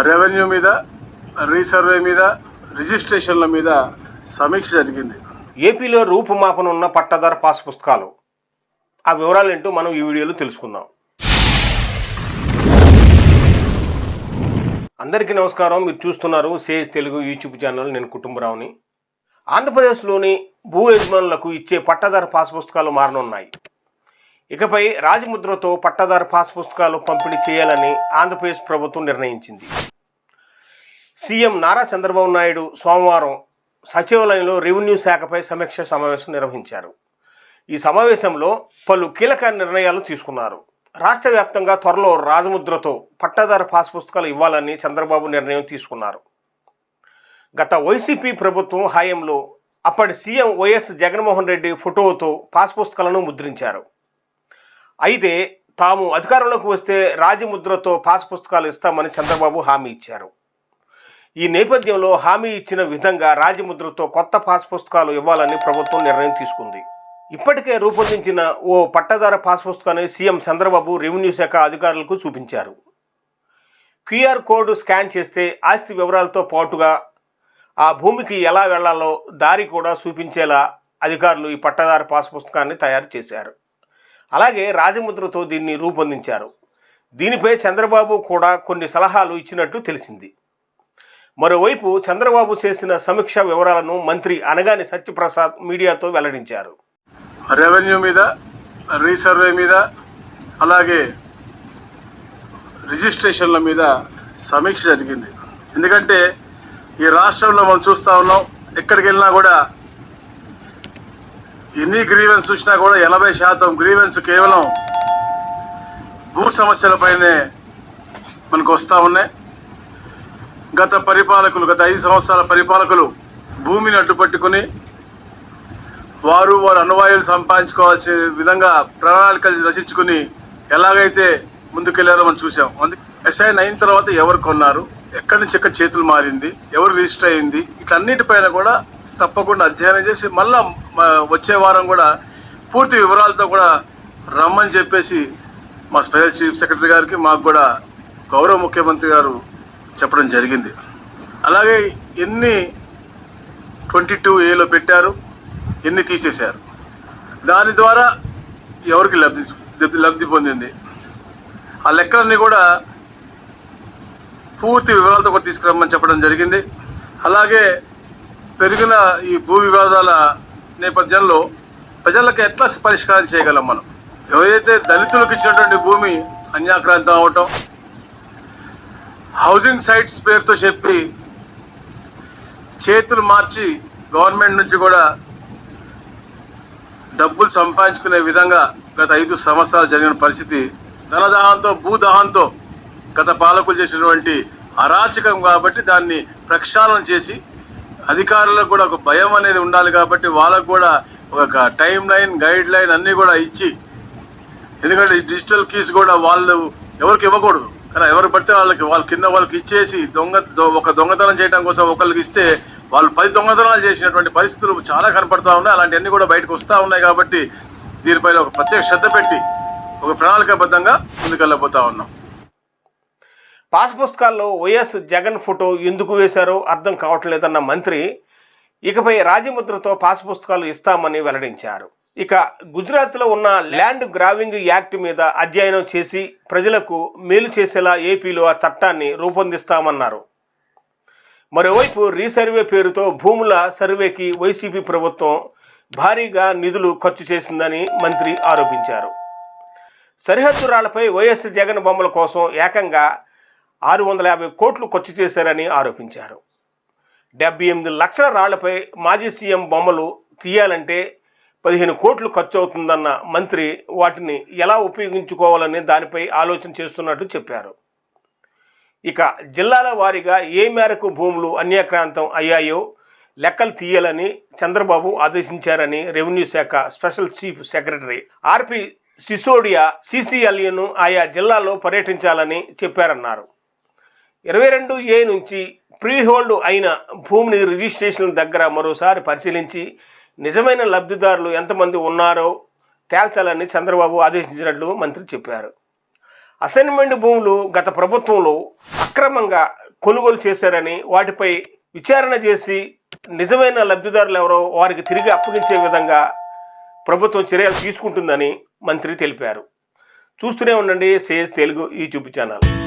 Revenue మీద resurvey మీద రిజిస్ట్రేషన్ల మీద సమీక్ష జరిగింది. ఏపీలో రూపుమాపనున్న పట్టదారు పాస్ పుస్తకాలు. ఆ వివరాలు ఏంటో మనం ఈ వీడియోలో తెలుసుకుందాం. అందరికీ నమస్కారం. మీరు చూస్తున్నారు సేజ్ తెలుగు యూట్యూబ్ ఛానల్. నేను కుటుంబరావుని. ఆంధ్రప్రదేశ్లోని భూ యజమానులకు ఇచ్చే పట్టదారు పాస్ పుస్తకాలు మారనున్నాయి. ఇకపై రాజముద్రతో పట్టదారు పాస్ పుస్తకాలు పంపిణీ చేయాలని ఆంధ్రప్రదేశ్ ప్రభుత్వం నిర్ణయించింది. సీఎం నారా చంద్రబాబు నాయుడు సోమవారం సచివాలయంలో రెవెన్యూ శాఖపై సమీక్ష సమావేశం నిర్వహించారు. ఈ సమావేశంలో పలు కీలక నిర్ణయాలు తీసుకున్నారు. రాష్ట్ర వ్యాప్తంగా త్వరలో రాజముద్రతో పట్టాదారు పాస్ పుస్తకాలు ఇవ్వాలని చంద్రబాబు నిర్ణయం తీసుకున్నారు. గత వైసీపీ ప్రభుత్వం హయాంలో అప్పటి సీఎం వైఎస్ జగన్మోహన్ రెడ్డి ఫోటోతో పాస్ పుస్తకాలను ముద్రించారు. అయితే తాము అధికారంలోకి వస్తే రాజముద్రతో పాస్ పుస్తకాలు ఇస్తామని చంద్రబాబు హామీ ఇచ్చారు. ఈ నేపథ్యంలో హామీ ఇచ్చిన విధంగా రాజముద్రతో కొత్త పాస్ పుస్తకాలు ఇవ్వాలని ప్రభుత్వం నిర్ణయం తీసుకుంది. ఇప్పటికే రూపొందించిన ఓ పట్టదార పాస్ పుస్తకాన్ని సీఎం చంద్రబాబు రెవెన్యూ శాఖ అధికారులకు చూపించారు. క్యూఆర్ కోడ్ స్కాన్ చేస్తే ఆస్తి వివరాలతో పాటుగా ఆ భూమికి ఎలా వెళ్ళాలో దారి కూడా చూపించేలా అధికారులు ఈ పట్టదార పాస్ పుస్తకాన్ని తయారు చేశారు. అలాగే రాజముద్రతో దీన్ని రూపొందించారు. దీనిపై చంద్రబాబు కూడా కొన్ని సలహాలు ఇచ్చినట్టు తెలిసింది. మరోవైపు చంద్రబాబు చేసిన సమీక్ష వివరాలను మంత్రి అనగాని సత్యప్రసాద్ మీడియాతో వెల్లడించారు. రెవెన్యూ మీద రీసర్వే మీద అలాగే రిజిస్ట్రేషన్ల మీద సమీక్ష జరిగింది. ఎందుకంటే ఈ రాష్ట్రంలో మనం చూస్తూ ఉన్నాం ఎక్కడికి వెళ్ళినా కూడా ఎన్ని గ్రీవెన్స్ చూసినా కూడా ఎనభై శాతం గ్రీవెన్స్ కేవలం భూ సమస్యలపైనే మనకు వస్తూ ఉన్నాయి. గత పరిపాలకులు గత ఐదు సంవత్సరాల పరిపాలకులు భూమిని అడ్డుపట్టుకుని వారు వారు అనువాయులు సంపాదించుకోవాల్సిన విధంగా ప్రణాళికలు రచించుకుని ఎలాగైతే ముందుకెళ్ళారో మనం చూసాం అందుకే ఎస్ఐన్ అయిన తర్వాత ఎవరు కొన్నారు ఎక్కడి నుంచి ఎక్కడ చేతులు మారింది ఎవరు రిజిస్టర్ అయింది ఇట్లన్నిటిపైన కూడా తప్పకుండా అధ్యయనం చేసి మళ్ళా వచ్చే వారం కూడా పూర్తి వివరాలతో కూడా రమ్మని చెప్పేసి మా స్పెషల్ చీఫ్ సెక్రటరీ గారికి మాకు కూడా గౌరవ ముఖ్యమంత్రి గారు చెప్పడం జరిగింది. అలాగే ఎన్ని ట్వంటీ టూ ఏలో పెట్టారు ఎన్ని తీసేశారు దాని ద్వారా ఎవరికి లబ్ధి లబ్ధి లబ్ధి పొందింది. ఆ లెక్కలన్నీ కూడా పూర్తి వివరాలతో కూడా తీసుకురమ్మని చెప్పడం జరిగింది. అలాగే పెరిగిన ఈ భూ వివాదాల నేపథ్యంలో ప్రజలకు ఎట్లా పరిష్కారం చేయగలం మనం? ఎవరైతే దళితులకు ఇచ్చినటువంటి భూమి అన్యాక్రాంతం అవటం హౌసింగ్ సైట్స్ పేరుతో చెప్పి చేతులు మార్చి గవర్నమెంట్ నుంచి కూడా డబ్బులు సంపాదించుకునే విధంగా గత ఐదు సంవత్సరాలు జరిగిన పరిస్థితి ధనదాహంతో భూదాహంతో గత పాలకులు చేసినటువంటి అరాచకం కాబట్టి దాన్ని ప్రక్షాళన చేసి అధికారులకు కూడా ఒక భయం అనేది ఉండాలి కాబట్టి వాళ్ళకు కూడా ఒక టైం లైన్ గైడ్ లైన్ అన్నీ కూడా ఇచ్చి ఎందుకంటే ఈ డిజిటల్ కీస్ కూడా వాళ్ళు ఎవరికి ఇవ్వకూడదు. కానీ ఎవరు పడితే వాళ్ళకి వాళ్ళ కింద వాళ్ళకి ఇచ్చేసి దొంగ ఒక దొంగతనం చేయడం కోసం ఒకరికి ఇస్తే వాళ్ళు పది దొంగతనాలు చేసినటువంటి పరిస్థితులు చాలా కనపడతా ఉన్నాయి. అలాంటివన్నీ కూడా బయటకు వస్తూ ఉన్నాయి కాబట్టి దీనిపైన ఒక ప్రత్యేక శ్రద్ధ పెట్టి ఒక ప్రణాళికాబద్ధంగా ముందుకెళ్ళబోతా ఉన్నాం. పాస్ పుస్తకాల్లో వైఎస్ జగన్ ఫోటో ఎందుకు వేశారో అర్థం కావట్లేదన్న మంత్రి ఇకపై రాజముద్రతో పాస్ పుస్తకాలు ఇస్తామని వెల్లడించారు. ఇక గుజరాత్లో ఉన్న ల్యాండ్ గ్రావింగ్ యాక్ట్ మీద అధ్యయనం చేసి ప్రజలకు మేలు చేసేలా ఏపీలో ఆ చట్టాన్ని రూపొందిస్తామన్నారు. మరోవైపు రీసర్వే పేరుతో భూముల సర్వేకి వైసీపీ ప్రభుత్వం భారీగా నిధులు ఖర్చు చేసిందని మంత్రి ఆరోపించారు. సరిహద్దు రాళ్ళపై వైఎస్ జగన్ బొమ్మల కోసం ఏకంగా ఆరు వందల యాభై కోట్లు ఖర్చు చేశారని ఆరోపించారు. డెబ్బై ఎనిమిది లక్షల రాళ్ళపై మాజీ సీఎం బొమ్మలు తీయాలంటే పదిహేను కోట్లు ఖర్చు అవుతుందన్న మంత్రి వాటిని ఎలా ఉపయోగించుకోవాలని దానిపై ఆలోచన చేస్తున్నట్టు చెప్పారు. ఇక జిల్లాల వారీగా ఏ మేరకు భూములు అన్యాక్రాంతం అయ్యాయో లెక్కలు తీయాలని చంద్రబాబు ఆదేశించారని రెవెన్యూ శాఖ special chief secretary RP Sisodia సిసిఎల్ఏను ఆయా జిల్లాల్లో పర్యటించాలని చెప్పారన్నారు. ఇరవై రెండు ఏ నుంచి ప్రీహోల్డ్ అయిన భూమిని రిజిస్ట్రేషన్ దగ్గర మరోసారి పరిశీలించి నిజమైన లబ్ధిదారులు ఎంతమంది ఉన్నారో తేల్చాలని చంద్రబాబు ఆదేశించినట్లు మంత్రి చెప్పారు. అసైన్మెంట్ భూములు గత ప్రభుత్వంలో అక్రమంగా కొనుగోలు చేశారని వాటిపై విచారణ చేసి నిజమైన లబ్ధిదారులు ఎవరో వారికి తిరిగి అప్పగించే విధంగా ప్రభుత్వం చర్యలు తీసుకుంటుందని మంత్రి తెలిపారు. చూస్తూనే ఉండండి సేజ్ తెలుగు యూట్యూబ్ ఛానల్.